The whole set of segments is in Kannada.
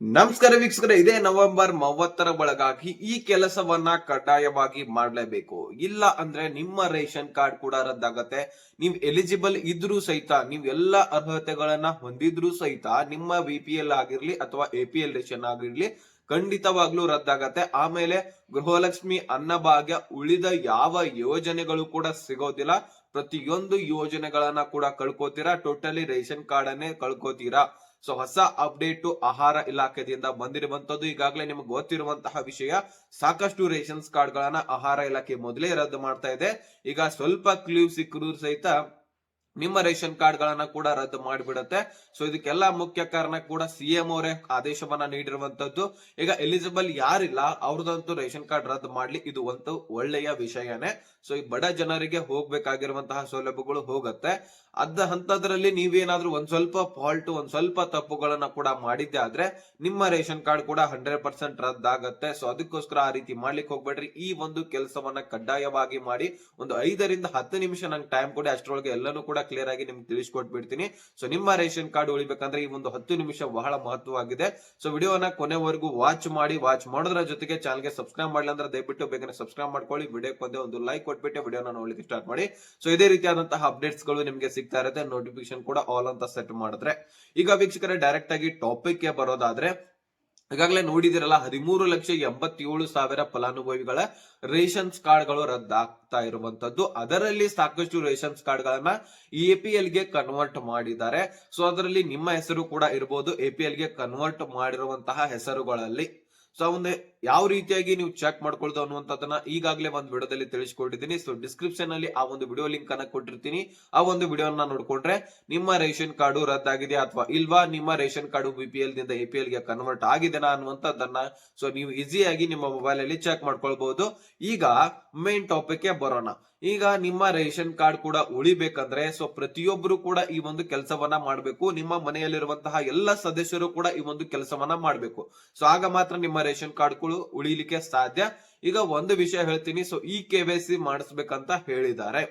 ನಮಸ್ಕಾರ ವೀಕ್ಷಕರೇ, ಇದೇ ನವೆಂಬರ್ ಮೂವತ್ತರ ಒಳಗಾಗಿ ಈ ಕೆಲಸವನ್ನ ಕಡ್ಡಾಯವಾಗಿ ಮಾಡಲೇಬೇಕು. ಇಲ್ಲ ಅಂದ್ರೆ ನಿಮ್ಮ ರೇಷನ್ ಕಾರ್ಡ್ ಕೂಡ ರದ್ದಾಗತ್ತೆ. ನೀವು ಎಲಿಜಿಬಲ್ ಇದ್ರೂ ಸಹಿತ, ನೀವು ಎಲ್ಲ ಅರ್ಹತೆಗಳನ್ನ ಹೊಂದಿದ್ರೂ ಸಹಿತ, ನಿಮ್ಮ ಬಿ ಪಿ ಎಲ್ ಆಗಿರ್ಲಿ ಅಥವಾ ಎ ಪಿ ಎಲ್ ರೇಷನ್ ಆಗಿರ್ಲಿ, ಖಂಡಿತವಾಗ್ಲೂ ರದ್ದಾಗತ್ತೆ. ಆಮೇಲೆ ಗೃಹಲಕ್ಷ್ಮಿ ಅನ್ನಭಾಗ್ಯ ಉಳಿದ ಯಾವ ಯೋಜನೆಗಳು ಕೂಡ ಸಿಗೋದಿಲ್ಲ. ಪ್ರತಿಯೊಂದು ಯೋಜನೆಗಳನ್ನ ಕೂಡ ಕಳ್ಕೋತೀರಾ? ಟೋಟಲಿ ರೇಷನ್ ಕಾರ್ಡ್ ಅನ್ನೇ ಕಳ್ಕೋತೀರಾ? ಸೊ ಹೊಸ ಅಪ್ಡೇಟ್ ಆಹಾರ ಇಲಾಖೆಯಿಂದ ಬಂದಿರುವಂತದ್ದು ಈಗಾಗಲೇ ನಿಮಗೆ ಗೊತ್ತಿರುವಂತಹ ವಿಷಯ, ಸಾಕಷ್ಟು ರೇಷನ್ಸ್ ಕಾರ್ಡ್ ಗಳನ್ನ ಆಹಾರ ಇಲಾಖೆ ಮೊದಲೇ ರದ್ದು ಮಾಡ್ತಾ ಇದೆ. ಈಗ ಸ್ವಲ್ಪ ಕ್ಲೂ ಸಿಕ್ಕರೂ ಸಹಿತ ನಿಮ್ಮ ರೇಷನ್ ಕಾರ್ಡ್ ಗಳನ್ನ ಕೂಡ ರದ್ದು ಮಾಡಿಬಿಡುತ್ತೆ. ಸೊ ಇದಕ್ಕೆಲ್ಲ ಮುಖ್ಯ ಕಾರಣ ಕೂಡ ಸಿಎಂ ಅವರೇ ಆದೇಶವನ್ನ ನೀಡಿರುವಂತದ್ದು. ಈಗ ಎಲಿಜಿಬಲ್ ಯಾರಿಲ್ಲ, ಅವ್ರದ್ದಂತೂ ರೇಷನ್ ಕಾರ್ಡ್ ರದ್ದು ಮಾಡ್ಲಿ, ಇದು ಒಂದು ಒಳ್ಳೆಯ ವಿಷಯನೇ. ಸೊ ಈ ಬಡ ಜನರಿಗೆ ಹೋಗ್ಬೇಕಾಗಿರುವಂತಹ ಸೌಲಭ್ಯಗಳು ಹೋಗುತ್ತೆ. ಅದ ಹಂತದ್ರಲ್ಲಿ ನೀವೇನಾದ್ರೂ ಒಂದ್ ಸ್ವಲ್ಪ ಫಾಲ್ಟ್ ಒಂದ್ ಸ್ವಲ್ಪ ತಪ್ಪುಗಳನ್ನ ಕೂಡ ಮಾಡಿದ್ದೆ ಆದ್ರೆ, ನಿಮ್ಮ ರೇಷನ್ ಕಾರ್ಡ್ ಕೂಡ ಹಂಡ್ರೆಡ್ ಪರ್ಸೆಂಟ್ ರದ್ದಾಗತ್ತೆ. ಸೊ ಅದಕ್ಕೋಸ್ಕರ ಆ ರೀತಿ ಮಾಡ್ಲಿಕ್ಕೆ ಹೋಗ್ಬೇಡ್ರಿ. ಈ ಒಂದು ಕೆಲಸವನ್ನ ಕಡ್ಡಾಯವಾಗಿ ಮಾಡಿ, ಒಂದು ಐದರಿಂದ ಹತ್ತು ನಿಮಿಷ ನಂಗೆ ಟೈಮ್ ಕೊಡಿ. ಅಷ್ಟರೊಳಗೆ ಎಲ್ಲನೂ ಕೂಡ ಕ್ಲಿಯರ್ ಆಗಿ ನಿಮ್ಗೆ ತಿಳಿಸ್ಕೊಟ್ಬಿಡ್ತೀನಿ. ಸೊ ನಿಮ್ಮ ರೇಷನ್ ಕಾರ್ಡ್ ಉಳಿಬೇಕಂದ್ರೆ ಈ ಒಂದು ಹತ್ತು ನಿಮಿಷ ಬಹಳ ಮಹತ್ವವಾಗಿದೆ. ಸೊ ವಿಡಿಯೋನ ಕೊನೆವರೆಗೂ ವಾಚ್ ಮಾಡಿ ವಾಚ್ ಮಾಡೋದ್ರ ಜೊತೆಗೆ ಚಾನಲ್ಗೆ ಸಬ್ಸ್ಕ್ರೈಬ್ ಮಾಡ್ಲಿ ಅಂದ್ರೆ ದಯವಿಟ್ಟು ಬೇಗನೆ ಸಬ್ಸ್ಕ್ರೈಬ್ ಮಾಡ್ಕೊಳ್ಳಿ. ವಿಡಿಯೋಕ್ಕೆ ಬಂದೆ ಒಂದು ಲೈಕ್ ಕೊಟ್ಬಿಟ್ಟು ವಿಡಿಯೋನ ನೋಡ್ಲಿಕ್ಕೆ ಸ್ಟಾರ್ಟ್ ಮಾಡಿ. ಸೊ ಇದೇ ರೀತಿಯಾದಂತಹ ಅಪ್ಡೇಟ್ಸ್ಗಳು ನಿಮಗೆ ಸಿಗ್ತಾ ಇರುತ್ತೆ. ನೋಟಿಫಿಕೇಶನ್ ಕೂಡ ಆಲ್ ಅಂತ ಸೆಟ್ ಮಾಡಿದ್ರೆ. ಈಗ ವೀಕ್ಷಕರೇ ಡೈರೆಕ್ಟ್ ಆಗಿ ಟಾಪಿಕ್ಗೆ ಬರೋದಾದ್ರೆ ಈಗಾಗಲೇ ನೋಡಿದಿರಲ್ಲ, ಹದಿಮೂರು ಲಕ್ಷ ಎಂಬತ್ತೇಳು ಸಾವಿರ ಫಲಾನುಭವಿಗಳ ರೇಷನ್ಸ್ ಕಾರ್ಡ್ಗಳು ರದ್ದಾಗ್ತಾ ಇರುವಂತದ್ದು. ಅದರಲ್ಲಿ ಸಾಕಷ್ಟು ರೇಷನ್ಸ್ ಕಾರ್ಡ್ ಗಳನ್ನ ಎಪಿಎಲ್ಗೆ ಕನ್ವರ್ಟ್ ಮಾಡಿದ್ದಾರೆ. ಸೊ ಅದರಲ್ಲಿ ನಿಮ್ಮ ಹೆಸರು ಕೂಡ ಇರಬಹುದು ಎಪಿಎಲ್ಗೆ ಕನ್ವರ್ಟ್ ಮಾಡಿರುವಂತಹ ಹೆಸರುಗಳಲ್ಲಿ. ಸೊ ಒಂದು ಯಾವ ರೀತಿಯಾಗಿ ನೀವು ಚೆಕ್ ಮಾಡ್ಕೊಳ್ದು ಅನ್ನುವಂಥದ್ದನ್ನ ಈಗಾಗಲೇ ಒಂದು ವಿಡಿಯೋದಲ್ಲಿ ತಿಳಿಸ್ಕೊಟ್ಟಿದ್ದೀನಿ ಸೊ ಡಿಸ್ಕ್ರಿಪ್ಷನ್ ಅಲ್ಲಿ ಆ ಒಂದು ವಿಡಿಯೋ ಲಿಂಕ್ ಅನ್ನ ಕೊಟ್ಟಿರ್ತೀನಿ. ಆ ಒಂದು ವಿಡಿಯೋನ ನೋಡ್ಕೊಂಡ್ರೆ ನಿಮ್ಮ ರೇಷನ್ ಕಾರ್ಡು ರದ್ದಾಗಿದೆ ಅಥವಾ ಇಲ್ವಾ? ನಿಮ್ಮ ration card B P L ದಿಂದ ಎ ಪಿ ಎಲ್ಗೆ ಕನ್ವರ್ಟ್ ಆಗಿದೆನಾ ಅನ್ನುವಂಥದ್ದನ್ನ ಸೊ ನೀವು ಈಸಿಯಾಗಿ ನಿಮ್ಮ ಮೊಬೈಲ್ ಅಲ್ಲಿ ಚೆಕ್ ಮಾಡ್ಕೊಳ್ಬಹುದು ಈಗ ಮೇನ್ ಟಾಪಿಕ್ಗೆ ಬರೋಣ. ಈಗ ನಿಮ್ಮ ರೇಷನ್ ಕಾರ್ಡ್ ಕೂಡ ಉಳಿಬೇಕಂದ್ರೆ ಸೊ ಪ್ರತಿಯೊಬ್ಬರು ಕೂಡ ಈ ಒಂದು ಕೆಲಸವನ್ನ ಮಾಡಬೇಕು. ನಿಮ್ಮ ಮನೆಯಲ್ಲಿರುವಂತಹ ಎಲ್ಲ ಸದಸ್ಯರು ಕೂಡ ಈ ಒಂದು ಕೆಲಸವನ್ನ ಮಾಡಬೇಕು. ಸೊ ಆಗ ಮಾತ್ರ ನಿಮ್ಮ ರೇಷನ್ ಕಾರ್ಡ್ಗಳು ಉಳಿಲಿಕ್ಕೆ ಸಾಧ್ಯ. ಈಗ ಒಂದು ವಿಷಯ ಹೇಳ್ತೀನಿ. ಸೊ ಈ ಕೆ ವೈ ಸಿ ಮಾಡಿಸ್ಬೇಕಂತ ಹೇಳಿದ್ದಾರೆ.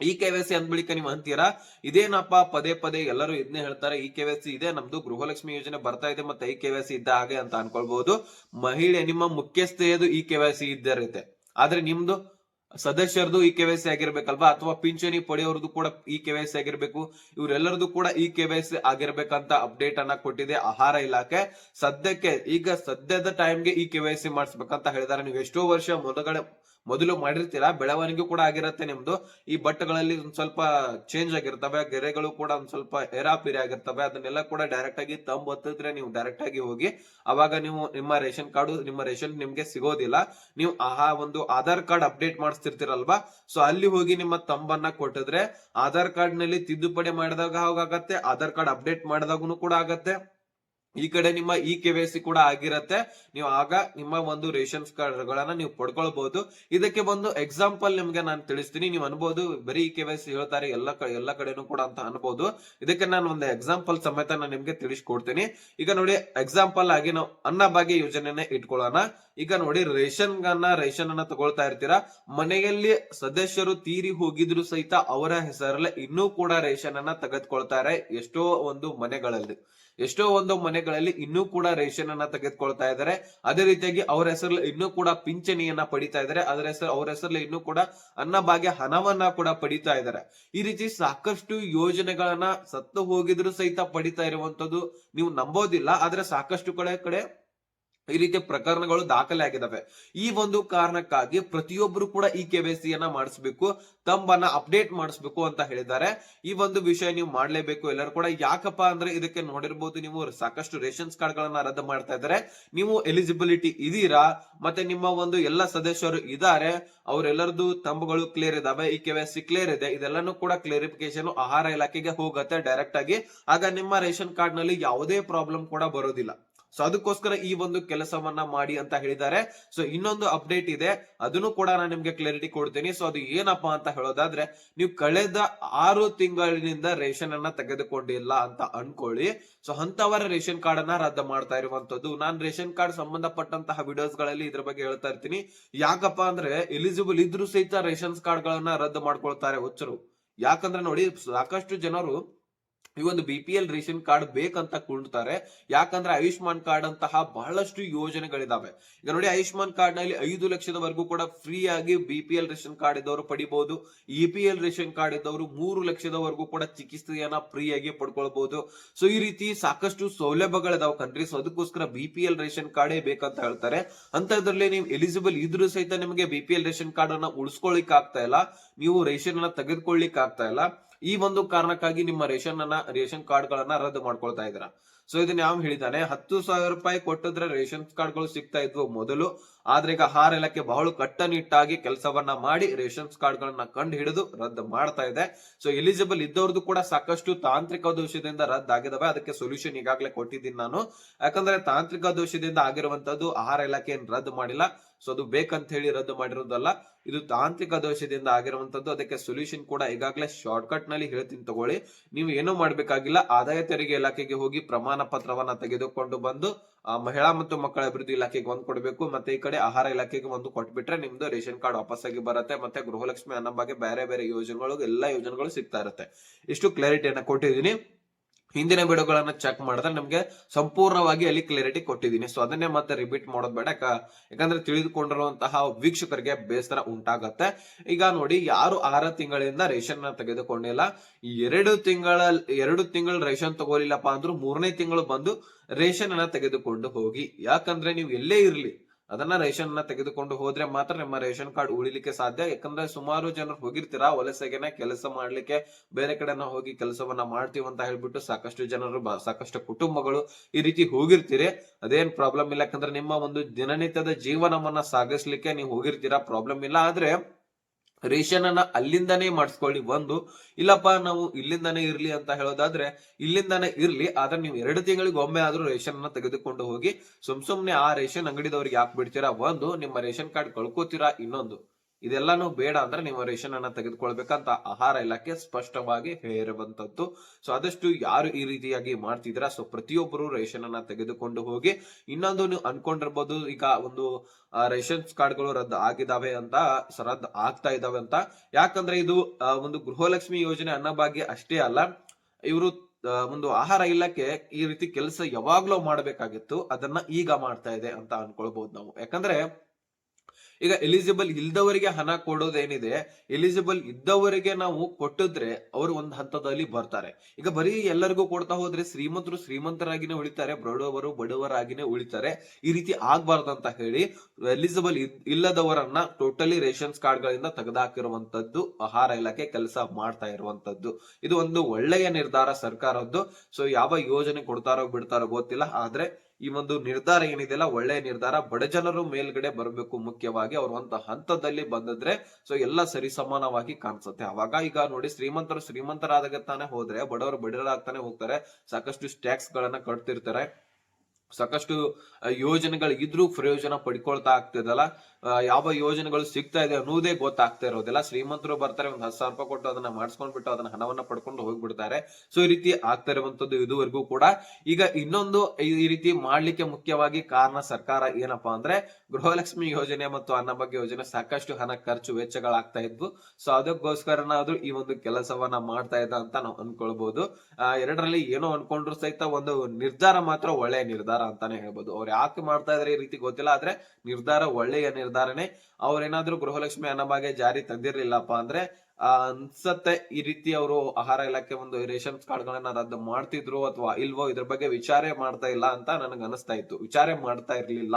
ಈ ಕೆ ವೈ ಸಿ ನೀವು ಅಂತೀರಾ? ಇದೇನಪ್ಪ? ಪದೇ ಪದೇ ಎಲ್ಲರೂ ಇದನ್ನೇ ಹೇಳ್ತಾರೆ. ಈ ಕೆ ವೈ ಇದೆ. ನಮ್ದು ಗೃಹಲಕ್ಷ್ಮಿ ಯೋಜನೆ ಬರ್ತಾ ಇದೆ ಮತ್ತೆ ಈ ಕೆ ವೈ ಸಿ ಇದ್ದ ಹಾಗೆ ಅಂತ ಅನ್ಕೊಳ್ಬಹುದು ಮಹಿಳೆ ನಿಮ್ಮ ಮುಖ್ಯಸ್ಥೆಯದು ಈ ಕೆ ವೈ ಸಿ ಇದ್ದಿರುತ್ತೆ ಆದ್ರೆ ನಿಮ್ದು ಸದಸ್ಯರದು ಇ ಕೆ ವೈ ಆಗಿರ್ಬೇಕಲ್ವಾ? ಅಥವಾ ಪಿಂಚಣಿ ಪಡೆಯೋರ್ದು ಕೂಡ ಇ ಕೆ ವೈ ಸಿ ಆಗಿರ್ಬೇಕು. ಇವರೆಲ್ಲರದು ಕೂಡ ಇ ಕೆ ವೈ ಸಿ ಆಗಿರ್ಬೇಕಂತ ಅಪ್ಡೇಟ್ ಅನ್ನ ಕೊಟ್ಟಿದೆ ಆಹಾರ ಇಲಾಖೆ. ಸದ್ಯಕ್ಕೆ ಈಗ ಸದ್ಯದ ಟೈಮ್ಗೆ ಈ ಕೆ ವೈ ಸಿ ಮಾಡಿಸ್ಬೇಕಂತ ಹೇಳಿದಾರೆ. ನೀವು ಎಷ್ಟೋ ವರ್ಷ ಮೊದಲಗಡೆ ಮೊದಲು ಮಾಡಿರ್ತೀರಾ? ಬೆಳವಣಿಗೆ ಕೂಡ ಆಗಿರತ್ತೆ ನಿಮ್ದು. ಈ ಬಟ್ಟೆಗಳಲ್ಲಿ ಒಂದ್ ಸ್ವಲ್ಪ ಚೇಂಜ್ ಆಗಿರ್ತವೆ. ಗೆರೆಗಳು ಕೂಡ ಒಂದ್ ಸ್ವಲ್ಪ ಹೆರಾಪಿರಿ ಆಗಿರ್ತವೆ. ಅದನ್ನೆಲ್ಲ ಕೂಡ ಡೈರೆಕ್ಟ್ ಆಗಿ ತಂಬ್ ಒತ್ತಿದ್ರೆ ನೀವು ಡೈರೆಕ್ಟ್ ಆಗಿ ಹೋಗಿ ಅವಾಗ ನೀವು ನಿಮ್ಮ ರೇಷನ್ ಕಾರ್ಡ್, ನಿಮ್ಮ ರೇಷನ್ ನಿಮ್ಗೆ ಸಿಗೋದಿಲ್ಲ. ನೀವು ಆ ಒಂದು ಆಧಾರ್ ಕಾರ್ಡ್ ಅಪ್ಡೇಟ್ ಮಾಡಿಸ್ತಿರ್ತೀರಲ್ವಾ? ಸೊ ಅಲ್ಲಿ ಹೋಗಿ ನಿಮ್ಮ ತಂಬನ್ನ ಕೊಟ್ಟಿದ್ರೆ ಆಧಾರ್ ಕಾರ್ಡ್ನಲ್ಲಿ ತಿದ್ದುಪಡಿ ಮಾಡಿದಾಗ ಹೋಗಾಗತ್ತೆ. ಆಧಾರ್ ಕಾರ್ಡ್ ಅಪ್ಡೇಟ್ ಮಾಡಿದಾಗೂ ಕೂಡ ಆಗತ್ತೆ. ಈ ಕಡೆ ನಿಮ್ಮ ಇ ಕೆ ವೈ ಸಿ ಕೂಡ ಆಗಿರತ್ತೆ. ನೀವು ಆಗ ನಿಮ್ಮ ಒಂದು ರೇಷನ್ ಕಾರ್ಡ್ ಗಳನ್ನ ನೀವು ಪಡ್ಕೊಳ್ಬಹುದು ಇದಕ್ಕೆ ಒಂದು ಎಕ್ಸಾಂಪಲ್ ನಿಮ್ಗೆ ನಾನು ತಿಳಿಸ್ತೀನಿ. ನೀವು ಅನ್ಬಹುದು ಬರೀ ಇ ಕೆ ವೈ ಸಿ ಹೇಳ್ತಾರೆ, ಎಲ್ಲ ಎಲ್ಲ ಕಡೆನೂ ಕೂಡ ಅಂತ ಅನ್ಬಹುದು ಇದಕ್ಕೆ ನಾನು ಒಂದು ಎಕ್ಸಾಂಪಲ್ ಸಮೇತ ನಾನು ನಿಮ್ಗೆ ತಿಳಿಸ್ಕೊಡ್ತೀನಿ. ಈಗ ನೋಡಿ, ಎಕ್ಸಾಂಪಲ್ ಆಗಿ ನಾವು ಅನ್ನಭಾಗ್ಯ ಯೋಜನೆನ ಇಟ್ಕೊಳ್ಳೋಣ. ಈಗ ನೋಡಿ ರೇಷನ್ ಅನ್ನ ರೇಷನ್ ಅನ್ನ ತಗೊಳ್ತಾ ಇರ್ತೀರಾ? ಮನೆಯಲ್ಲಿ ಸದಸ್ಯರು ತೀರಿ ಹೋಗಿದ್ರು ಸಹಿತ ಅವರ ಹೆಸರಲ್ಲೇ ಇನ್ನೂ ಕೂಡ ರೇಷನ್ ಅನ್ನ ತೆಗೆದುಕೊಳ್ತಾರೆ ಎಷ್ಟೋ ಒಂದು ಮನೆಗಳಲ್ಲಿ. ಎಷ್ಟೋ ಒಂದು ಮನೆಗಳಲ್ಲಿ ಇನ್ನೂ ಕೂಡ ರೇಷನ್ ಅನ್ನ ತೆಗೆದುಕೊಳ್ತಾ ಇದ್ದಾರೆ. ಅದೇ ರೀತಿಯಾಗಿ ಅವರ ಹೆಸರಲ್ಲಿ ಇನ್ನೂ ಕೂಡ ಪಿಂಚಣಿಯನ್ನ ಪಡಿತಾ ಇದ್ದಾರೆ. ಅದರ ಹೆಸರು ಅವರ ಹೆಸರಲ್ಲಿ ಇನ್ನೂ ಕೂಡ ಅನ್ನಭಾಗ್ಯ ಹಣವನ್ನ ಕೂಡ ಪಡಿತಾ ಇದ್ದಾರೆ. ಈ ರೀತಿ ಸಾಕಷ್ಟು ಯೋಜನೆಗಳನ್ನ ಸತ್ತು ಹೋಗಿದ್ರು ಸಹಿತ ಪಡಿತಾ ಇರುವಂತದ್ದು ನೀವು ನಂಬೋದಿಲ್ಲ. ಆದ್ರೆ ಸಾಕಷ್ಟು ಕಡೆ ಕಡೆ ಈ ರೀತಿಯ ಪ್ರಕರಣಗಳು ದಾಖಲೆ ಆಗಿದ್ದಾವೆ ಈ ಒಂದು ಕಾರಣಕ್ಕಾಗಿ ಪ್ರತಿಯೊಬ್ಬರು ಕೂಡ ಈ ಕೆ ವೈ ಸಿಯನ್ನ ಮಾಡಿಸ್ಬೇಕು, ತಂಬನ್ನ ಅಪ್ಡೇಟ್ ಮಾಡಿಸ್ಬೇಕು ಅಂತ ಹೇಳಿದ್ದಾರೆ. ಈ ಒಂದು ವಿಷಯ ನೀವು ಮಾಡ್ಲೇಬೇಕು ಎಲ್ಲರೂ ಕೂಡ. ಯಾಕಪ್ಪ ಅಂದ್ರೆ ಇದಕ್ಕೆ ನೋಡಿರ್ಬೋದು ನೀವು ಸಾಕಷ್ಟು ರೇಷನ್ಸ್ ಕಾರ್ಡ್ ಗಳನ್ನ ರದ್ದು ಮಾಡ್ತಾ ಇದ್ದಾರೆ. ನೀವು ಎಲಿಜಿಬಿಲಿಟಿ ಇದೀರಾ? ಮತ್ತೆ ನಿಮ್ಮ ಒಂದು ಎಲ್ಲ ಸದಸ್ಯರು ಇದ್ದಾರೆ. ಅವರೆಲ್ಲರದು ತಂಬುಗಳು ಕ್ಲಿಯರ್ ಇದಾವೆ, ಈ ಕೆ ಸಿ ಕ್ಲಿಯರ್ ಇದೆ. ಇದೆಲ್ಲಾನು ಕೂಡ ಕ್ಲಾರಿಫಿಕೇಶನ್ ಆಹಾರ ಇಲಾಖೆಗೆ ಹೋಗುತ್ತೆ ಡೈರೆಕ್ಟ್ ಆಗಿ. ಆಗ ನಿಮ್ಮ ರೇಷನ್ ಕಾರ್ಡ್ನಲ್ಲಿ ಯಾವುದೇ ಪ್ರಾಬ್ಲಮ್ ಕೂಡ ಬರೋದಿಲ್ಲ. ಸೊ ಅದಕ್ಕೋಸ್ಕರ ಈ ಒಂದು ಕೆಲಸವನ್ನ ಮಾಡಿ ಅಂತ ಹೇಳಿದ್ದಾರೆ. ಸೊ ಇನ್ನೊಂದು ಅಪ್ಡೇಟ್ ಇದೆ. ಅದನ್ನು ಕೂಡ ನಾನು ನಿಮ್ಗೆ ಕ್ಲಾರಿಟಿ ಕೊಡ್ತೀನಿ. ಸೊ ಅದು ಏನಪ್ಪಾ ಅಂತ ಹೇಳೋದಾದ್ರೆ, ನೀವು ಕಳೆದ ಆರು ತಿಂಗಳಿನಿಂದ ರೇಷನ್ ಅನ್ನ ತೆಗೆದುಕೊಂಡಿಲ್ಲ ಅಂತ ಅನ್ಕೊಳ್ಳಿ. ಸೊ ಅಂತವರ ರೇಷನ್ ಕಾರ್ಡ್ ಅನ್ನ ರದ್ದು ಮಾಡ್ತಾ ಇರುವಂತದ್ದು ನಾನು ರೇಷನ್ ಕಾರ್ಡ್ ಸಂಬಂಧಪಟ್ಟಂತಹ ವಿಡಿಯೋಸ್ಗಳಲ್ಲಿ ಇದ್ರ ಬಗ್ಗೆ ಹೇಳ್ತಾ ಇರ್ತೀನಿ. ಯಾಕಪ್ಪ ಅಂದ್ರೆ ಎಲಿಜಿಬಲ್ ಇದ್ರು ಸಹಿತ ರೇಷನ್ ಕಾರ್ಡ್ ಗಳನ್ನ ರದ್ದು ಮಾಡ್ಕೊಳ್ತಾರೆ ಹುಚ್ಚರು. ಯಾಕಂದ್ರೆ ನೋಡಿ, ಸಾಕಷ್ಟು ಜನರು ಈ ಒಂದು B P L ration card ಬೇಕಂತ ಕೊಂಡ್ತಾರೆ. ಯಾಕಂದ್ರೆ ಆಯುಷ್ಮಾನ್ ಕಾರ್ಡ್ ಅಂತಹ ಬಹಳಷ್ಟು ಯೋಜನೆಗಳಿದಾವೆ. ಈಗ ನೋಡಿ, ಆಯುಷ್ಮಾನ್ ಕಾರ್ಡ್ನಲ್ಲಿ ಐದು ಲಕ್ಷದವರೆಗೂ ಕೂಡ ಫ್ರೀ ಆಗಿ B P L ration card ಇದ್ದವರು ಪಡಿಬಹುದು. E P L ration card ಇದ್ದವರು ಮೂರು ಲಕ್ಷದವರೆಗೂ ಕೂಡ ಚಿಕಿತ್ಸೆಯನ್ನ ಫ್ರೀ ಆಗಿ ಪಡ್ಕೊಳ್ಬಹುದು. ಸೊ, ಈ ರೀತಿ ಸಾಕಷ್ಟು ಸೌಲಭ್ಯಗಳಿದಾವೆ ಕಂಟ್ರೀಸ್ ಸೊ, ಅದಕ್ಕೋಸ್ಕರ ಬಿ ಪಿ ಎಲ್ ರೇಷನ್ ಕಾರ್ಡೇ ಬೇಕಂತ ಹೇಳ್ತಾರೆ. ಅಂತದ್ರಲ್ಲಿ ನೀವು ಎಲಿಜಿಬಲ್ ಇದ್ರೂ ಸಹಿತ ನಿಮಗೆ B P L ration card ಅನ್ನ ಉಳಿಸ್ಕೊಳ್ಳಿಕ್ ಆಗ್ತಾ ಇಲ್ಲ. ನೀವು ರೇಷನ್ ಅನ್ನ ತೆಗೆದುಕೊಳ್ಳಿಕ್ ಆಗ್ತಾ ಇಲ್ಲ. ಈ ಒಂದು ಕಾರಣಕ್ಕಾಗಿ ನಿಮ್ಮ ರೇಷನ್ ಅನ್ನ, ರೇಷನ್ ಕಾರ್ಡ್ ಗಳನ್ನ ರದ್ದು ಮಾಡ್ಕೊಳ್ತಾ ಇದ್ದೀರಾ. ಸೊ ಇದನ್ನ ಯಾವ ಹೇಳಿದಾನೆ ಹತ್ತು ಸಾವಿರ ರೂಪಾಯಿ ಕೊಟ್ಟಿದ್ರೆ ರೇಷನ್ ಕಾರ್ಡ್ಗಳು ಸಿಗ್ತಾ ಇದ್ವು ಮೊದಲು. ಆದ್ರೆ ಈಗ ಆಹಾರ ಇಲಾಖೆ ಬಹಳ ಕಟ್ಟುನಿಟ್ಟಾಗಿ ಕೆಲಸವನ್ನ ಮಾಡಿ ರೇಷನ್ ಕಾರ್ಡ್ ಗಳನ್ನ ಕಂಡು ಹಿಡಿದು ರದ್ದು ಮಾಡ್ತಾ ಇದೆ. ಸೊ ಎಲಿಜಿಬಲ್ ಇದ್ದವ್ರದ್ದು ಕೂಡ ಸಾಕಷ್ಟು ತಾಂತ್ರಿಕ ದೋಷದಿಂದ ರದ್ದಾಗಿದಾವೆ ಅದಕ್ಕೆ ಸೊಲ್ಯೂಷನ್ ಈಗಾಗಲೇ ಕೊಟ್ಟಿದ್ದೀನಿ ನಾನು. ಯಾಕಂದ್ರೆ ತಾಂತ್ರಿಕ ದೋಷದಿಂದ ಆಗಿರುವಂತದ್ದು ಆಹಾರ ಇಲಾಖೆ ರದ್ದು ಮಾಡಿಲ್ಲ. ಸೊ ಅದು ಬೇಕಂತ ಹೇಳಿ ರದ್ದು ಮಾಡಿರೋದಲ್ಲ, ಇದು ತಾಂತ್ರಿಕ ದೋಷದಿಂದ ಆಗಿರುವಂತದ್ದು ಅದಕ್ಕೆ ಸೊಲ್ಯೂಷನ್ ಕೂಡ ಈಗಾಗಲೇ ಶಾರ್ಟ್ಕಟ್ನಲ್ಲಿ ಹೇಳ್ತೀನಿ ತಗೊಳ್ಳಿ. ನೀವು ಏನೂ ಮಾಡ್ಬೇಕಾಗಿಲ್ಲ, ಆದಾಯ ತೆರಿಗೆ ಇಲಾಖೆಗೆ ಹೋಗಿ ಪ್ರಮಾಣ ಪತ್ರವನ್ನ ತೆಗೆದುಕೊಂಡು ಬಂದು ಮಹಿಳಾ ಮತ್ತು ಮಕ್ಕಳ ಅಭಿವೃದ್ಧಿ ಇಲಾಖೆಗೆ ಒಂದು ಕೊಡಬೇಕು, ಮತ್ತೆ ಈ ಕಡೆ ಆಹಾರ ಇಲಾಖೆಗೆ ಒಂದು ಕೊಟ್ಬಿಟ್ರೆ ನಿಮ್ದು ರೇಷನ್ ಕಾರ್ಡ್ ವಾಪಸ್ಸಾಗಿ ಬರುತ್ತೆ, ಮತ್ತೆ ಗೃಹಲಕ್ಷ್ಮಿ ಅನ್ನೋ ಬಗ್ಗೆ ಬೇರೆ ಬೇರೆ ಯೋಜನೆಗಳು, ಎಲ್ಲಾ ಯೋಜನೆಗಳು ಸಿಗ್ತಾ ಇರುತ್ತೆ. ಇಷ್ಟು ಕ್ಲಾರಿಟಿಯನ್ನ ಕೊಟ್ಟಿದ್ದೀನಿ. ಹಿಂದಿನ ವಿಡಿಯೋಗಳನ್ನ ಚೆಕ್ ಮಾಡಿದ್ರೆ ನಮ್ಗೆ ಸಂಪೂರ್ಣವಾಗಿ ಅಲ್ಲಿ ಕ್ಲಾರಿಟಿ ಕೊಟ್ಟಿದ್ದೀನಿ. ಸೊ ಅದನ್ನೇ ಮತ್ತೆ ರಿಪೀಟ್ ಮಾಡೋದು ಬೇಡ. ಯಾಕಂದ್ರೆ ತಿಳಿದುಕೊಂಡಿರುವಂತಹ ವೀಕ್ಷಕರಿಗೆ ಬೇಸರ ಉಂಟಾಗತ್ತೆ. ಈಗ ನೋಡಿ, ಯಾರು ಆರು ತಿಂಗಳಿಂದ ರೇಷನ್ನ ತೆಗೆದುಕೊಂಡಿಲ್ಲ ಎರಡು ತಿಂಗಳ, ಎರಡು ತಿಂಗಳು ರೇಷನ್ ತಗೋಲಿಲ್ಲಪ್ಪ ಅಂದ್ರೂ ಮೂರನೇ ತಿಂಗಳು ಬಂದು ರೇಷನ್ ಅನ್ನ ತೆಗೆದುಕೊಂಡು ಹೋಗಿ. ಯಾಕಂದ್ರೆ ನೀವು ಎಲ್ಲೇ ಇರ್ಲಿ ಅದನ್ನ ರೇಷನ್ನ ತೆಗೆದುಕೊಂಡು ಹೋದ್ರೆ ಮಾತ್ರ ನಿಮ್ಮ ರೇಷನ್ ಕಾರ್ಡ್ ಉಳಿಲಿಕ್ಕೆ ಸಾಧ್ಯ. ಯಾಕಂದ್ರೆ ಸುಮಾರು ಜನರು ಹೋಗಿರ್ತೀರಾ, ವಲಸೆಗೆನೆ ಕೆಲಸ ಮಾಡ್ಲಿಕ್ಕೆ ಬೇರೆ ಕಡೆನ ಹೋಗಿ ಕೆಲಸವನ್ನ ಮಾಡ್ತೀವಿ ಅಂತ ಹೇಳ್ಬಿಟ್ಟು ಸಾಕಷ್ಟು ಜನರು ಸಾಕಷ್ಟು ಕುಟುಂಬಗಳು ಈ ರೀತಿ ಹೋಗಿರ್ತೀರಿ. ಅದೇನ್ ಪ್ರಾಬ್ಲಮ್ ಇಲ್ಲ. ಯಾಕಂದ್ರೆ ನಿಮ್ಮ ಒಂದು ದಿನನಿತ್ಯದ ಜೀವನವನ್ನ ಸಾಗಿಸ್ಲಿಕ್ಕೆ ನೀವು ಹೋಗಿರ್ತೀರಾ ಪ್ರಾಬ್ಲಮ್ ಇಲ್ಲ. ಆದ್ರೆ ರೇಷನ್ ಅನ್ನ ಅಲ್ಲಿಂದಾನೇ ಮಾಡಿಸ್ಕೊಳ್ಳಿ ಒಂದು. ಇಲ್ಲಪ್ಪ, ನಾವು ಇಲ್ಲಿಂದಾನೇ ಇರ್ಲಿ ಅಂತ ಹೇಳೋದಾದ್ರೆ ಇಲ್ಲಿಂದಾನೇ ಇರ್ಲಿ, ಆದ್ರೆ ನೀವು ಎರಡು ತಿಂಗಳಿಗೆ ಒಮ್ಮೆ ಆದ್ರೂ ರೇಷನ್ ಅನ್ನ ತೆಗೆದುಕೊಂಡು ಹೋಗಿ ಸುಮ್ ಸುಮ್ನೆ ಆ ರೇಷನ್ ಅಂಗಡಿದವ್ರಿಗೆ ಹಾಕ್ಬಿಡ್ತೀರಾ? ಒಂದು, ನಿಮ್ಮ ರೇಷನ್ ಕಾರ್ಡ್ ಕಳ್ಕೊತೀರಾ? ಇನ್ನೊಂದು. ಇದೆಲ್ಲಾನು ಬೇಡ ಅಂದ್ರೆ ನೀವು ರೇಷನ್ ಅನ್ನ ತೆಗೆದುಕೊಳ್ಬೇಕಂತ ಆಹಾರ ಇಲಾಖೆ ಸ್ಪಷ್ಟವಾಗಿ ಹೇರುವಂತದ್ದು. ಸೊ ಆದಷ್ಟು ಯಾರು ಈ ರೀತಿಯಾಗಿ ಮಾಡ್ತಿದ್ರ ಸೊ ಪ್ರತಿಯೊಬ್ಬರು ರೇಷನ್ ಅನ್ನ ತೆಗೆದುಕೊಂಡು ಹೋಗಿ, ಇನ್ನೊಂದು ನೀವು ಅನ್ಕೊಂಡಿರ್ಬೋದು, ಈಗ ಒಂದು ರೇಷನ್ಸ್ ಕಾರ್ಡ್ಗಳು ರದ್ದು ಆಗಿದಾವೆ ಅಂತ ರದ್ದು ಆಗ್ತಾ ಇದಾವೆ ಅಂತ. ಯಾಕಂದ್ರೆ ಇದು ಒಂದು ಗೃಹಲಕ್ಷ್ಮಿ ಯೋಜನೆ ಅನ್ನಭಾಗ್ಯ ಅಷ್ಟೇ ಅಲ್ಲ. ಇವರು ಒಂದು ಆಹಾರ ಇಲಾಖೆ ಈ ರೀತಿ ಕೆಲಸ ಯಾವಾಗ್ಲೂ ಮಾಡಬೇಕಾಗಿತ್ತು. ಅದನ್ನ ಈಗ ಮಾಡ್ತಾ ಇದೆ ಅಂತ ಅನ್ಕೊಳ್ಬಹುದು ನಾವು. ಯಾಕಂದ್ರೆ ಈಗ ಎಲಿಜಿಬಲ್ ಇಲ್ದವರಿಗೆ ಹಣ ಕೊಡೋದೇನಿದೆ ಎಲಿಜಿಬಲ್ ಇದ್ದವರಿಗೆ ನಾವು ಕೊಟ್ಟಿದ್ರೆ ಅವರು ಒಂದ್ ಹಂತದಲ್ಲಿ ಬರ್ತಾರೆ. ಈಗ ಬರೀ ಎಲ್ಲರಿಗೂ ಕೊಡ್ತಾ ಹೋದ್ರೆ ಶ್ರೀಮಂತರು ಶ್ರೀಮಂತರಾಗಿನೇ ಉಳಿತಾರೆ, ಬಡವರು ಬಡವರಾಗಿನೇ ಉಳಿತಾರೆ, ಈ ರೀತಿ ಆಗ್ಬಾರ್ದಂತ ಹೇಳಿ ಎಲಿಜಿಬಲ್ ಇಲ್ಲದವರನ್ನ ಟೋಟಲಿ ರೇಷನ್ಸ್ ಕಾರ್ಡ್ ಗಳಿಂದ ತೆಗೆದಾಕಿರುವಂತದ್ದು, ಆಹಾರ ಇಲಾಖೆ ಕೆಲಸ ಮಾಡ್ತಾ ಇರುವಂತದ್ದು. ಇದು ಒಂದು ಒಳ್ಳೆಯ ನಿರ್ಧಾರ ಸರ್ಕಾರದ್ದು. ಸೊ ಯಾವ ಯೋಜನೆ ಕೊಡ್ತಾರೋ ಬಿಡ್ತಾರೋ ಗೊತ್ತಿಲ್ಲ, ಆದ್ರೆ ಈ ಒಂದು ನಿರ್ಧಾರ ಏನಿದೆಯಲ್ಲ ಒಳ್ಳೆಯ ನಿರ್ಧಾರ. ಬಡ ಜನರು ಮೇಲ್ಗಡೆ ಬರಬೇಕು ಮುಖ್ಯವಾಗಿ. ಅವ್ರ ಒಂದು ಹಂತದಲ್ಲಿ ಬಂದಿದ್ರೆ, ಸೊ ಎಲ್ಲ ಸರಿಸಮಾನವಾಗಿ ಕಾಣಿಸುತ್ತೆ. ಅವಾಗ ಈಗ ನೋಡಿ, ಶ್ರೀಮಂತರು ಶ್ರೀಮಂತರಾದಾಗ ತಾನೇ ಹೋದ್ರೆ, ಬಡವರು ಬಡವರಾಗ್ತಾನೆ ಹೋಗ್ತಾರೆ. ಸಾಕಷ್ಟು ಟ್ಯಾಕ್ಸ್ ಗಳನ್ನ ಕಟ್ತಿರ್ತಾರೆ. ಸಾಕಷ್ಟು ಯೋಜನೆಗಳು ಇದ್ರೂ ಪ್ರಯೋಜನ ಪಡ್ಕೊಳ್ತಾ ಆಗ್ತಿದಲ್ಲ. ಯಾವ ಯೋಜನೆಗಳು ಸಿಗ್ತಾ ಇದೆ ಅನ್ನೋದೇ ಗೊತ್ತಾಗ್ತಾ ಇರೋದಿಲ್ಲ. ಶ್ರೀಮಂತರು ಬರ್ತಾರೆ, ಒಂದು ಹತ್ತು ಸಾವಿರ ರೂಪಾಯಿ ಕೊಟ್ಟು ಅದನ್ನ ಮಾಡಿಸ್ಕೊಂಡ್ಬಿಟ್ಟು ಅದನ್ನ ಹಣವನ್ನ ಪಡ್ಕೊಂಡು ಹೋಗ್ಬಿಡ್ತಾರೆ. ಸೊ ಈ ರೀತಿ ಆಗ್ತಾ ಇರುವಂತದ್ದು ಇದುವರೆಗೂ ಕೂಡ. ಈಗ ಇನ್ನೊಂದು ಈ ರೀತಿ ಮಾಡ್ಲಿಕ್ಕೆ ಮುಖ್ಯವಾಗಿ ಕಾರಣ ಸರ್ಕಾರ ಏನಪ್ಪಾ ಅಂದ್ರೆ, ಗೃಹಲಕ್ಷ್ಮಿ ಯೋಜನೆ ಮತ್ತು ಅನ್ನಭಾಗ್ಯ ಯೋಜನೆ ಸಾಕಷ್ಟು ಹಣ ಖರ್ಚು ವೆಚ್ಚಗಳಾಗ್ತಾ ಇದ್ವು. ಸೊ ಅದಕ್ಕೋಸ್ಕರನಾದ್ರೂ ಈ ಒಂದು ಕೆಲಸವನ್ನ ಮಾಡ್ತಾ ಇದ್ದ ಅಂತ ನಾವು ಅನ್ಕೊಳ್ಬಹುದು ಎರಡರಲ್ಲಿ ಏನೋ ಅನ್ಕೊಂಡ್ರು ಸಹಿತ ಒಂದು ನಿರ್ಧಾರ ಮಾತ್ರ ಒಳ್ಳೆಯ ನಿರ್ಧಾರ ಅಂತಾನೆ ಹೇಳ್ಬೋದು. ಅವ್ರು ಯಾಕೆ ಮಾಡ್ತಾ ಇದಾರೆ ಈ ರೀತಿ ಗೊತ್ತಿಲ್ಲ, ಆದ್ರೆ ನಿರ್ಧಾರ ಒಳ್ಳೆಯ ನಿರ್ಧಾರನೇ ಅವ್ರೇನಾದ್ರೂ ಗೃಹಲಕ್ಷ್ಮಿ ಅನ್ನಭಾಗ್ಯ ಜಾರಿ ತಂದಿರ್ಲಿಲ್ಲಪ್ಪ ಅಂದ್ರೆ ಅನ್ಸತ್ತೆ ಈ ರೀತಿ ಅವರು ಆಹಾರ ಇಲಾಖೆ ಒಂದು ರೇಷನ್ ಕಾರ್ಡ್ಗಳನ್ನ ರದ್ದು ಮಾಡ್ತಿದ್ರು ಅಥವಾ ಇಲ್ವೋ ಇದ್ರ ಬಗ್ಗೆ ವಿಚಾರ ಮಾಡ್ತಾ ಇಲ್ಲ ಅಂತ ನನಗೆ ಅನಿಸ್ತಾ ಇತ್ತು. ವಿಚಾರ ಮಾಡ್ತಾ ಇರ್ಲಿಲ್ಲ.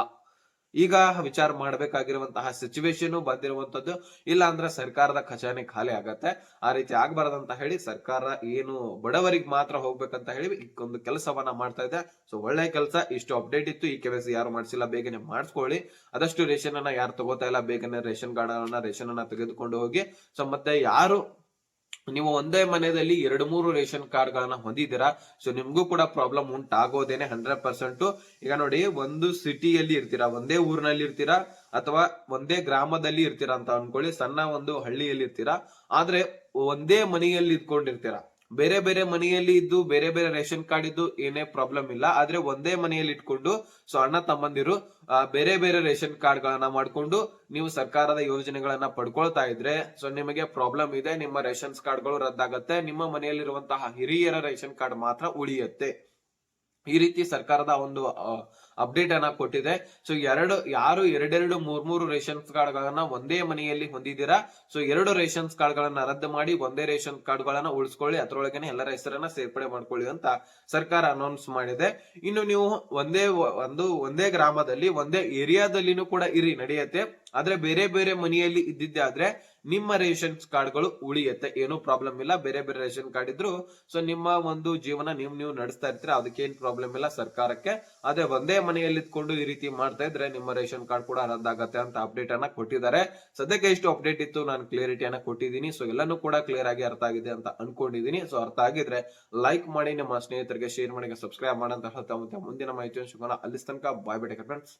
ಈಗ ವಿಚಾರ ಮಾಡಬೇಕಾಗಿರುವಂತಹ ಸಿಚುವೇಶನ್ ಬಂದಿರುವಂತದ್ದು ಇಲ್ಲ ಅಂದ್ರೆ ಸರ್ಕಾರದ ಖಜಾನೆ ಖಾಲಿ ಆಗತ್ತೆ. ಆ ರೀತಿ ಆಗ್ಬಾರ್ದಂತ ಹೇಳಿ ಸರ್ಕಾರ ಏನು ಬಡವರಿಗೆ ಮಾತ್ರ ಹೋಗ್ಬೇಕಂತ ಹೇಳಿ ಒಂದು ಕೆಲಸವನ್ನ ಮಾಡ್ತಾ ಇದೆ. ಸೊ ಒಳ್ಳೆ ಕೆಲಸ. ಇಷ್ಟು ಅಪ್ಡೇಟ್ ಇತ್ತು. ಈ ಕೆಲಸ ಯಾರು ಮಾಡಿಸಿಲ್ಲ, ಬೇಗನೆ ಮಾಡಿಸ್ಕೊಳ್ಳಿ. ಆದಷ್ಟು ರೇಷನ್ ಅನ್ನ ಯಾರು ತಗೋತಾ ಇಲ್ಲ, ಬೇಗನೆ ರೇಷನ್ ಕಾರ್ಡ್ ಅನ್ನ ರೇಷನ್ ಅನ್ನ ತೆಗೆದುಕೊಂಡು ಹೋಗಿ. ಸೊ ಮತ್ತೆ ಯಾರು ನೀವು ಒಂದೇ ಮನೆಯಲ್ಲಿ ಎರಡು ಮೂರು ರೇಷನ್ ಕಾರ್ಡ್ ಗಳನ್ನ ಹೊಂದಿದ್ದೀರಾ? ಸೊ ನಿಮ್ಗೂ ಕೂಡ ಪ್ರಾಬ್ಲಮ್ ಉಂಟಾಗೋದೇನೆ ಹಂಡ್ರೆಡ್ ಪರ್ಸೆಂಟ್ ಈಗ ನೋಡಿ, ಒಂದು ಸಿಟಿಯಲ್ಲಿ ಇರ್ತೀರಾ? ಒಂದೇ ಊರಿನಲ್ಲಿ ಇರ್ತೀರಾ? ಅಥವಾ ಒಂದೇ ಗ್ರಾಮದಲ್ಲಿ ಇರ್ತೀರಾ ಅಂತ ಅನ್ಕೊಳ್ಳಿ. ಸಣ್ಣ ಒಂದು ಹಳ್ಳಿಯಲ್ಲಿ ಇರ್ತೀರಾ? ಆದ್ರೆ ಒಂದೇ ಮನೆಯಲ್ಲಿ ಇದ್ಕೊಂಡಿರ್ತೀರಾ? ಬೇರೆ ಬೇರೆ ಮನೆಯಲ್ಲಿ ಇದ್ದು, ಬೇರೆ ಬೇರೆ ರೇಷನ್ ಕಾರ್ಡ್ ಇದ್ದು ಏನೇ ಪ್ರಾಬ್ಲಮ್ ಇಲ್ಲ. ಆದ್ರೆ ಒಂದೇ ಮನೆಯಲ್ಲಿ ಇಟ್ಕೊಂಡು, ಸೊ ಅಣ್ಣ ತಮ್ಮಂದಿರು ಬೇರೆ ಬೇರೆ ರೇಷನ್ ಕಾರ್ಡ್ ಗಳನ್ನ ಮಾಡ್ಕೊಂಡು ನೀವು ಸರ್ಕಾರದ ಯೋಜನೆಗಳನ್ನ ಪಡ್ಕೊಳ್ತಾ ಇದ್ರೆ, ಸೊ ನಿಮಗೆ ಪ್ರಾಬ್ಲಮ್ ಇದೆ, ನಿಮ್ಮ ರೇಷನ್ ಕಾರ್ಡ್ಗಳು ರದ್ದಾಗತ್ತೆ, ನಿಮ್ಮ ಮನೆಯಲ್ಲಿರುವಂತಹ ಹಿರಿಯರ ರೇಷನ್ ಕಾರ್ಡ್ ಮಾತ್ರ ಉಳಿಯುತ್ತೆ. ಈ ರೀತಿ ಸರ್ಕಾರದ ಒಂದು ಅಪ್ಡೇಟ್ ಅನ್ನ ಕೊಟ್ಟಿದೆ. ಸೊ ಎರಡು, ಯಾರು ಎರಡೆರಡು ಮೂರ್ ಮೂರು ರೇಷನ್ ಕಾರ್ಡ್ ಗಳನ್ನ ಒಂದೇ ಮನೆಯಲ್ಲಿ ಹೊಂದಿದ್ದೀರಾ? ಸೊ ಎರಡು ರೇಷನ್ ಕಾರ್ಡ್ ಗಳನ್ನ ರದ್ದು ಮಾಡಿ ಒಂದೇ ರೇಷನ್ ಕಾರ್ಡ್ ಗಳನ್ನ ಉಳಿಸ್ಕೊಳ್ಳಿ. ಅದರೊಳಗೇನೆ ಎಲ್ಲರ ಹೆಸರನ್ನ ಸೇರ್ಪಡೆ ಮಾಡ್ಕೊಳ್ಳಿ ಅಂತ ಸರ್ಕಾರ ಅನೌನ್ಸ್ ಮಾಡಿದೆ. ಇನ್ನು ನೀವು ಒಂದೇ ಒಂದು, ಒಂದೇ ಗ್ರಾಮದಲ್ಲಿ, ಒಂದೇ ಏರಿಯಾದಲ್ಲಿನೂ ಕೂಡ ಇರಿ, ನಡೆಯುತ್ತೆ. ಆದ್ರೆ ಬೇರೆ ಬೇರೆ ಮನೆಯಲ್ಲಿ ಇದ್ದಿದ್ದೆ ಆದ್ರೆ ನಿಮ್ಮ ರೇಷನ್ ಕಾರ್ಡ್ಗಳು ಉಳಿಯುತ್ತೆ. ಏನೂ ಪ್ರಾಬ್ಲಮ್ ಇಲ್ಲ. ಬೇರೆ ಬೇರೆ ರೇಷನ್ ಕಾರ್ಡ್ ಇದ್ರು ಸೊ ನಿಮ್ಮ ಒಂದು ಜೀವನ ನೀವು ನೀವು ನಡೆಸ್ತಾ ಇರ್ತೀರ, ಅದಕ್ಕೇನ್ ಪ್ರಾಬ್ಲಮ್ ಇಲ್ಲ ಸರ್ಕಾರಕ್ಕೆ. ಅದೇ ಒಂದೇ ಮನೆಯಲ್ಲಿ ಇದ್ಕೊಂಡು ಈ ರೀತಿ ಮಾಡ್ತಾ ಇದ್ರೆ ನಿಮ್ಮ ರೇಷನ್ ಕಾರ್ಡ್ ಕೂಡ ರದ್ದಾಗತ್ತೆ ಅಂತ ಅಪ್ಡೇಟ್ ಅನ್ನ ಕೊಟ್ಟಿದ್ದಾರೆ. ಸದ್ಯಕ್ಕೆ ಎಷ್ಟು ಅಪ್ಡೇಟ್ ಇತ್ತು, ನಾನು ಕ್ಲಿಯರಿಟಿಯನ್ನ ಕೊಟ್ಟಿದ್ದೀನಿ. ಸೊ ಎಲ್ಲಾನು ಕೂಡ ಕ್ಲಿಯರ್ ಆಗಿ ಅರ್ಥ ಆಗಿದೆ ಅಂತ ಅನ್ಕೊಂಡಿದೀನಿ ಸೊ ಅರ್ಥ ಆಗಿದ್ರೆ ಲೈಕ್ ಮಾಡಿ, ನಿಮ್ಮ ಸ್ನೇಹಿತರಿಗೆ ಶೇರ್ ಮಾಡಿ ಸಬ್ಸ್ಕ್ರೈಬ್ ಮಾಡಂತ ಹೇಳ್ತಾ ಮುಂದಿನ ಮಾಹಿತಿಯನ್ನು ಸಿಗೋಣ ಅಲ್ಲಿ ತನಕ ಬಾಯ್ ಬೇಟೆ ಫ್ರೆಂಡ್ಸ್